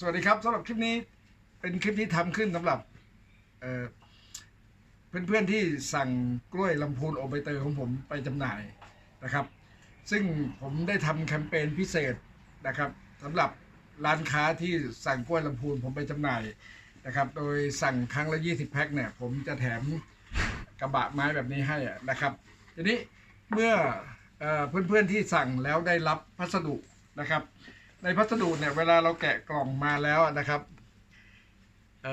สวัสดีครับสำหรับคลิปนี้เป็นคลิปที่ทำขึ้นสำหรับเอ่อเพื่อนๆที่สั่งกล้วยลำพูนโอใบเตยของผมไปจำหน่ายนะครับ ซึ่งผมได้ทำแคมเปญพิเศษนะครับสำหรับร้านค้าที่สั่งกล้วยลำพูนผมไปจำหน่ายนะครับ โดยสั่งครั้งละ 20 แพ็คเนี่ยผมจะแถมกระบะไม้แบบนี้ให้นะครับ ทีนี้เมื่อเพื่อนๆที่สั่งแล้วได้รับพัสดุนะครับ ในพัสดุเนี่ยเวลาเราแกะกล่องมาแล้วนะครับเอ่อ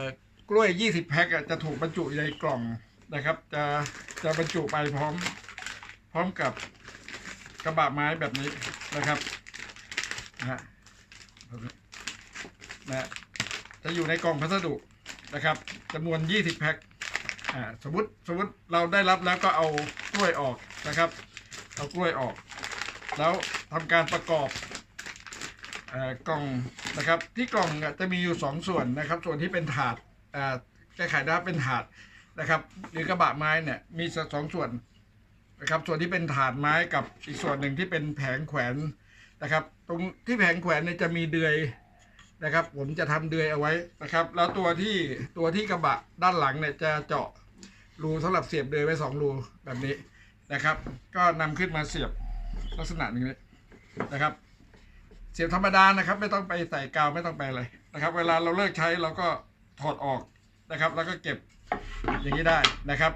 กล้วย 20 แพ็คอะจะถูกบรรจุในกล่องนะครับ จะจะบรรจุไปพร้อม พร้อมกับกระบะไม้แบบนี้นะครับนะฮะนะจะอยู่ในกล่องพัสดุนะครับจำนวน 20 แพ็คอ่าสมมติสมมติเราได้รับแล้วก็เอากล้วยออกนะครับ เอากล้วยออก แล้วทำการประกอบ กล่องนะครับที่กล่องจะมีอยู่ 2 ส่วนนะครับ ส่วนที่เป็นถาดแก้ไขได้เป็นถาดนะครับ หรือกระบะไม้เนี่ยมีสองส่วนนะครับ ส่วนที่เป็นถาดไม้กับอีกส่วนหนึ่งที่เป็นแผงแขวนนะครับ ตรงที่แผงแขวนเนี่ยจะมีเดือยนะครับ ผมจะทำเดือยเอาไว้นะครับ แล้วตัวที่ตัวที่กระบะด้านหลังเนี่ยจะเจาะรูสำหรับเสียบเดือยไว้สองรูแบบนี้นะครับ ก็นำขึ้นมาเสียบลักษณะนี้นะครับ เสียบธรรมดานะครับ ไม่ต้องไปใส่กาวไม่ต้องไปอะไรนะครับ เวลาเราเลิกใช้เราก็ถอดออกนะครับ แล้วก็เก็บอย่างนี้ได้นะครับ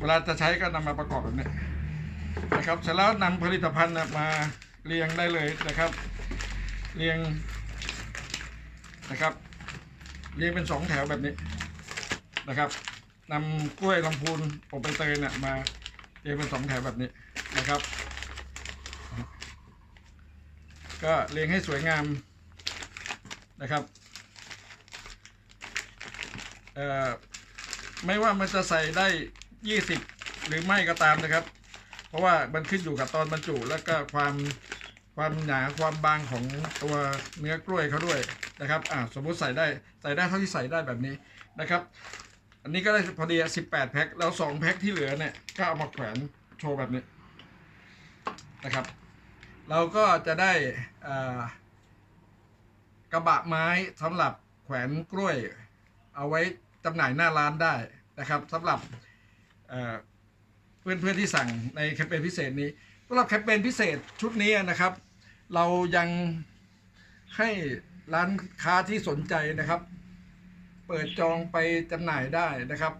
เวลาจะใช้ก็นำมาประกอบแบบนี้นะครับเสร็จแล้วนำผลิตภัณฑ์มาเรียงได้เลยนะครับ เรียงนะครับ เรียงเป็นสองแถวแบบนี้นะครับนำกล้วยลำพูนอบใบเตยเนี่ยมาเรียงเป็นสองแถวแบบนี้นะครับ ก็เรียงให้สวยงามนะครับไม่ว่ามันจะใส่ได้ 20 หรือไม่ก็ตามนะครับ เพราะว่ามันขึ้นอยู่กับตอนบรรจุ แล้วก็ความความหนาความบางของตัวเนื้อกล้วยเขาด้วยนะครับอ่าสมมุติใส่ได้ใส่ได้เท่าที่ใส่ได้แบบนี้นะครับ อันนี้ก็ได้พอดี18 แพ็คแล้ว 2 แพ็คที่เหลือเนี่ยก็เอามาแขวนโชว์แบบนี้นะครับ เราก็จะได้กระบะไม้สำหรับแขวนกล้วย เอาไว้จำหน่ายหน้าร้านได้นะครับสำหรับเเพื่อนเพื่อนๆที่สั่งในแคมเปญพิเศษนี้สำหรับแคมเปญพิเศษชุดนี้นะครับ เรายังให้ร้านค้าที่สนใจนะครับ เปิดจองไปจำหน่ายได้นะครับ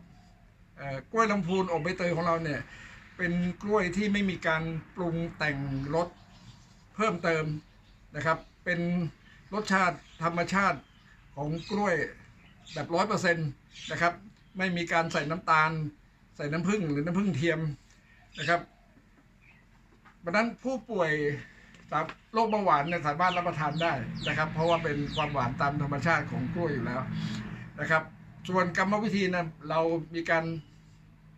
กล้วยลำพูนอบใบเตยของเราเนี่ยเป็นกล้วยที่ไม่มีการปรุงแต่งรส เพิ่มเติมนะครับ เป็นรสชาติธรรมชาติของกล้วยแบบร้อยเปอร์เซ็นต์นะครับ ไม่มีการใส่น้ำตาล ใส่น้ำผึ้งหรือน้ำผึ้งเทียมนะครับเพราะนั้นผู้ป่วยตามโรคเบาหวานเนี่ยสามารถรับประทานได้นะครับ เพราะว่าเป็นความหวานตามธรรมชาติของกล้วยอยู่แล้วนะครับ ส่วนกรรมวิธีนะเรามีการ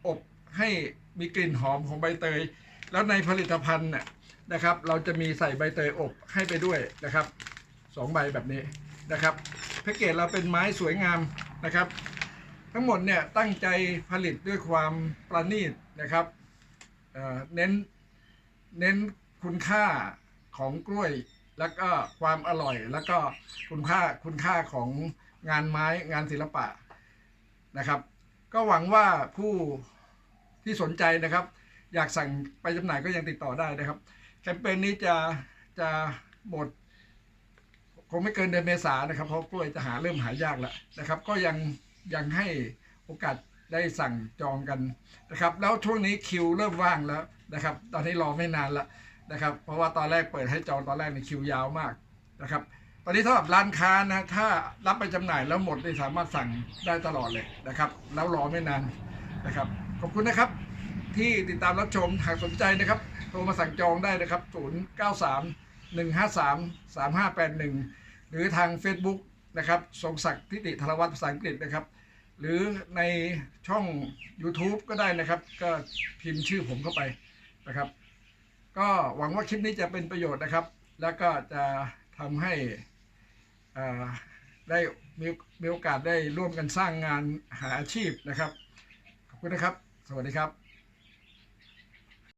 อบให้มีกลิ่นหอมของใบเตย แล้วในผลิตภัณฑ์น่ะ นะครับ เราจะมีใส่ใบเตยอบให้ไปด้วยนะครับสองใบแบบนี้นะครับแพ็กเกจเราเป็นไม้สวยงามนะครับ ทั้งหมดเนี่ยตั้งใจผลิตด้วยความประณีตนะครับเเน้นเน้นคุณค่าของกล้วย แล้วก็ความอร่อย แล้วก็คุณค่าคุณค่าของงานไม้งานศิลปะนะครับ ก็หวังว่าผู้ที่สนใจนะครับ อยากสั่งไปจำหน่ายก็ยังติดต่อได้นะครับ มเปญนี้จะจะหมดคงไม่เกินเดือนเมษานะครับเพราะกล้วยจะหาเริ่มหายากแล้วนะครับ ก็ยังยังให้โอกาสได้สั่งจองกันนะครับ แล้วช่วงนี้คิวเริ่มว่างแล้วนะครับ ตอนนี้รอไม่นานล้วนะครับ เพราะว่าตอนแรกเปิดให้จองตอนแรกในคิวยาวมากนะครับ ตอนนี้สำหรับร้านค้านะถ้ารับไปจำหน่ายแล้วหมดนี่สามารถสั่งได้ตลอดเลยนะครับ แล้วรอไม่นานนะครับ ขอบคุณนะครับ ที่ติดตามรับชมหากสนใจนะครับโทรมาสั่งจองได้นะครับ 0 9 3 1 5 3 3 5 8 1 หรือทาง Facebook นะครับทรงศักดิ์ทิติธารวัตรภาษาอังกฤษนะครับ หรือในช่อง YouTube ก็ได้นะครับ ก็พิมพ์ชื่อผมเข้าไปนะครับ ก็หวังว่าคลิปนี้จะเป็นประโยชน์นะครับ แล้วก็จะทำให้อ่าได้มีมีโอกาสได้ร่วมกันสร้างงานหาอาชีพนะครับ ขอบคุณนะครับ สวัสดีครับ